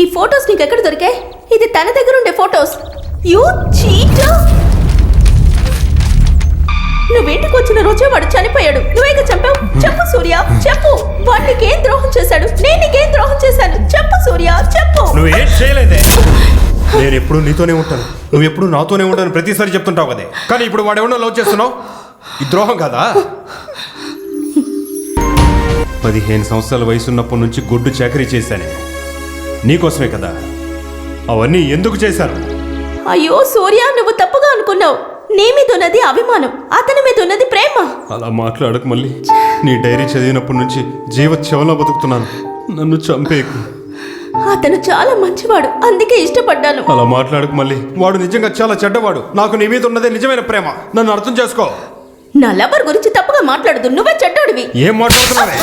ఈ ఫొటోస్ నీకు ఎక్కడ దొరికాయి? ఇది తన దగ్గర ఉండే ఫొటోస్. You cheat! నువ్వు ఇంటికి వచ్చిన రోజే వాడు చనిపోయాడు. నువ్వేక చంపావు? చెప్పు సూర్య చెప్పు. వాడు నీకేం ద్రోహం చేశాడు? నేను నీకేం ద్రోహం చేశాను? చెప్పు సూర్య చెప్పు. నువ్వేం చేయలేదే? నేను ఎప్పుడు నీతోనే ఉంటాను. నువ్వు ఎప్పుడు నాతోనే ఉంటాను ప్రతిసారి చెప్తుంటావు కదే కానీ ఇప్పుడు వాడెవడో లవ్ చేస్తున్నావు? ఈ ద్రోహం కదా? పదిహేను సంవత్సరాల వయసు ఉన్నప్పటి నుంచి గొడ్డు చాకరీ చేశాను. నీకోసమే కదా? అవన్నీ ఎందుకు చేశాను అయ్యో సూర్య నువ్వు తప్పుగా అనుకున్నావు. నీ మీద ఉన్నది అభిమానం అతని మీద ఉన్నది ప్రేమ. అలా మాట్లాడకు మళ్ళీ. నీ డైరీ చదివినప్పటి నుంచి జీవచ్ఛవంలో బతుకుతున్నాను. నన్ను చంపేకు అతను చాలా మంచివాడు అందుకే ఇష్టపడ్డాను. అలా మాట్లాడకు మళ్ళీ. వాడు నిజంగా చాలా చెడ్డవాడు. నాకు నీ మీద ఉన్నదే నిజమైన ప్రేమ. నన్ను అర్థం చేసుకో. నా లవర్ గురించి తప్పుగా మాట్లాడదు నువ్వే చెడ్డోడివి. ఏం మాట్లాడుతున్నావే!